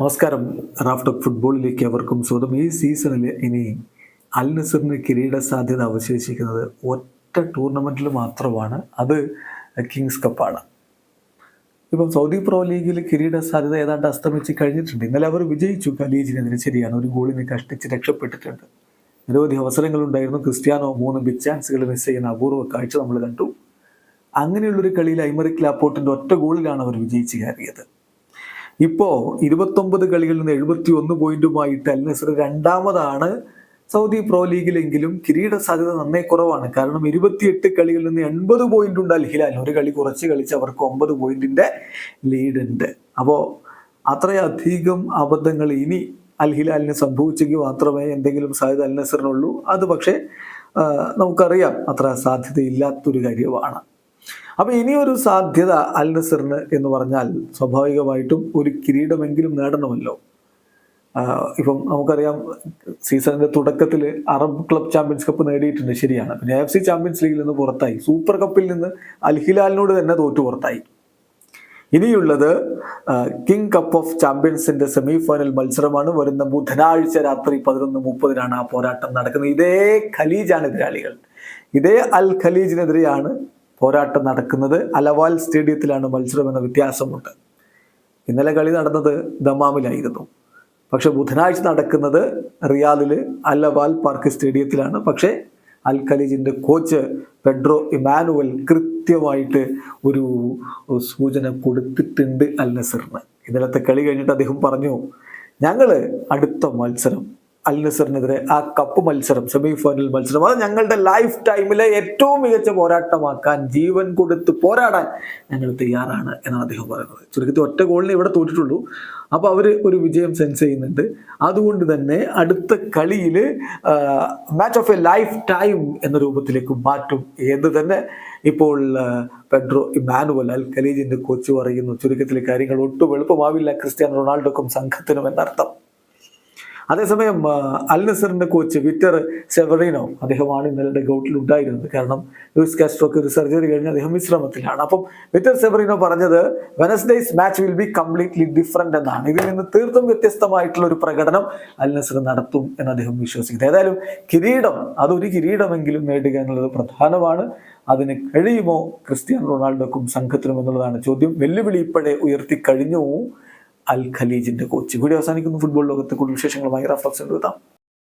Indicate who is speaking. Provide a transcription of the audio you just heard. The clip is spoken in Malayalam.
Speaker 1: നമസ്കാരം. റാഫ്റ്റ് ഓഫ് ഫുട്ബോളിലേക്ക് അവർക്കും സ്വന്തം ഈ സീസണിൽ ഇനി അൽ നസറിന് കിരീട സാധ്യത അവശേഷിക്കുന്നത് ഒറ്റ ടൂർണമെന്റിൽ മാത്രമാണ്. അത് കിങ്സ് കപ്പാണ്. ഇപ്പം സൗദി പ്രോ ലീഗിൽ കിരീട സാധ്യത ഏതാണ്ട് അസ്തമിച്ച് കഴിഞ്ഞിട്ടുണ്ട്. ഇന്നലെ അവർ വിജയിച്ചു. ഖലീജിനെതിരെ ശരിയാണ്. ഒരു ഗോളിന് കഷ്ടിച്ച് രക്ഷപ്പെട്ടിട്ടുണ്ട്. നിരവധി അവസരങ്ങളുണ്ടായിരുന്നു. ക്രിസ്ത്യാനോ മൂന്ന് ബിഗ് ചാൻസുകൾ മിസ് ചെയ്യുന്ന അപൂർവ കാഴ്ച നമ്മൾ കണ്ടു. അങ്ങനെയുള്ളൊരു കളിയിൽ ഐമറിക് ലാപ്പോർട്ടിന്റെ ഒറ്റ ഗോളിലാണ് അവർ വിജയിച്ച് കയറിയത്. ഇപ്പോൾ ഇരുപത്തൊമ്പത് കളികളിൽ നിന്ന് എഴുപത്തി ഒന്ന് പോയിന്റുമായിട്ട് അൽ നസർ രണ്ടാമതാണ്. സൗദി പ്രോ ലീഗിലെങ്കിലും കിരീട സാധ്യത നന്നേ കുറവാണ്. കാരണം ഇരുപത്തിയെട്ട് കളികളിൽ നിന്ന് എൺപത് പോയിന്റ് ഉണ്ട് അൽ ഹിലാൽ ഒരു കളി കുറച്ച് കളിച്ച് അവർക്ക് ഒമ്പത് പോയിന്റിന്റെ ലീഡ് ഉണ്ട്. അപ്പോൾ അത്രയധികം അബദ്ധങ്ങൾ ഇനി അൽ ഹിലാലിന് സംഭവിച്ചെങ്കിൽ മാത്രമേ എന്തെങ്കിലും സാധ്യത അൽ നസറിനുള്ളൂ. അത് പക്ഷേ നമുക്കറിയാം അത്ര സാധ്യതയില്ലാത്തൊരു കാര്യമാണ്. അപ്പൊ ഇനിയൊരു സാധ്യത അൽ നസറിന് എന്ന് പറഞ്ഞാൽ സ്വാഭാവികമായിട്ടും ഒരു കിരീടമെങ്കിലും നേടണമല്ലോ. ഇപ്പം നമുക്കറിയാം സീസണിന്റെ തുടക്കത്തിൽ അറബ് ക്ലബ് ചാമ്പ്യൻസ് കപ്പ് നേടിയിട്ടുണ്ട് ശരിയാണ്. പിന്നെ എഫ് സി ചാമ്പ്യൻസ് ലീഗിൽ നിന്ന് പുറത്തായി. സൂപ്പർ കപ്പിൽ നിന്ന് അൽ ഹിലാലിനോട് തന്നെ തോറ്റു പുറത്തായി. ഇനിയുള്ളത് കിങ് കപ്പ് ഓഫ് ചാമ്പ്യൻസിന്റെ സെമി ഫൈനൽ മത്സരമാണ്. വരുന്ന ബുധനാഴ്ച രാത്രി പതിനൊന്ന് മുപ്പതിനാണ് ആ പോരാട്ടം നടക്കുന്നത്. ഇതേ ഖലീജാണ് എതിരാളികൾ. ഇതേ അൽ ഖലീജിനെതിരെയാണ് പോരാട്ടം നടക്കുന്നത് അലവാൽ സ്റ്റേഡിയത്തിലാണ് മത്സരം എന്ന വ്യത്യാസമുണ്ട്. ഇന്നലെ കളി നടന്നത് ദമാമിലായിരുന്നു പക്ഷെ ബുധനാഴ്ച നടക്കുന്നത് റിയാദിൽ അലവാൽ പാർക്ക് സ്റ്റേഡിയത്തിലാണ്. പക്ഷേ അൽ ഖലീജിന്റെ കോച്ച് പെഡ്രോ ഇമാനുവൽ കൃത്യമായിട്ട് ഒരു സൂചന കൊടുത്തിട്ടുണ്ട് അൽ നസറിന്. ഇന്നലത്തെ കളി കഴിഞ്ഞിട്ട് അദ്ദേഹം പറഞ്ഞു ഞങ്ങൾ അടുത്ത മത്സരം അൽ നസറിനെതിരെ ആ കപ്പ് മത്സരം സെമി ഫൈനൽ മത്സരം. അത് ഞങ്ങളുടെ ലൈഫ് ടൈമിലെ ഏറ്റവും മികച്ച പോരാട്ടമാക്കാൻ ജീവൻ കൊടുത്ത് പോരാടാൻ ഞങ്ങൾ തയ്യാറാണ് എന്നാണ് അദ്ദേഹം പറയുന്നത്. ചുരുക്കത്തിൽ ഒറ്റ ഗോളിന് ഇവിടെ തോറ്റിട്ടുള്ളൂ. അപ്പോൾ അവർ ഒരു വിജയം സെൻസ് ചെയ്യുന്നുണ്ട്. അതുകൊണ്ട് തന്നെ അടുത്ത കളിയിൽ match of a life time രൂപത്തിലേക്ക് മാറ്റും എന്ന് തന്നെ ഇപ്പോൾ പെഡ്രോ ഇമാനുവൽ അൽ ഖലീജിന്റെ കോച്ച് പറയുന്നു. ചുരുക്കത്തിലെ കാര്യങ്ങൾ ഒട്ടും എളുപ്പമാവില്ല ക്രിസ്ത്യാനോ റൊണാൾഡോക്കും സംഘത്തിനും എന്നർത്ഥം. അതേസമയം അൽ നസറിന്റെ കോച്ച് വിക്ടർ സെവറീനോ അദ്ദേഹമാണ് ഇന്നലെ ഗൗട്ടിൽ ഉണ്ടായിരുന്നത്. കാരണം ലൂയിസ് കാസ്ട്രോക്ക് ഒരു സർജറി കഴിഞ്ഞ് അദ്ദേഹം വിശ്രമത്തിലാണ്. അപ്പം വിക്ടർ സെവറീനോ പറഞ്ഞത് Wednesday's match will be completely different എന്നാണ്. ഇതിൽ നിന്ന് തീർത്തും വ്യത്യസ്തമായിട്ടുള്ള ഒരു പ്രകടനം അൽ നസർ നടത്തും എന്ന് അദ്ദേഹം വിശ്വസിക്കുന്നത് ഏതായാലും കിരീടം അതൊരു കിരീടമെങ്കിലും നേടുക എന്നുള്ളത് പ്രധാനമാണ്. അതിന് കഴിയുമോ ക്രിസ്ത്യാനോ റൊണാൾഡോക്കും സംഘത്തിനും എന്നുള്ളതാണ് ചോദ്യം. വെല്ലുവിളി ഇപ്പോഴേ ഉയർത്തി കഴിഞ്ഞു. അൽ ഖലീജിന്റെ കോച്ച് വീഡിയോ അവസാനിക്കുന്നു. ഫുട്ബോൾ ലോകത്തെ കൂടുതൽ വിശേഷങ്ങളുമായി റഫ്ലക്സ് എഴുതാം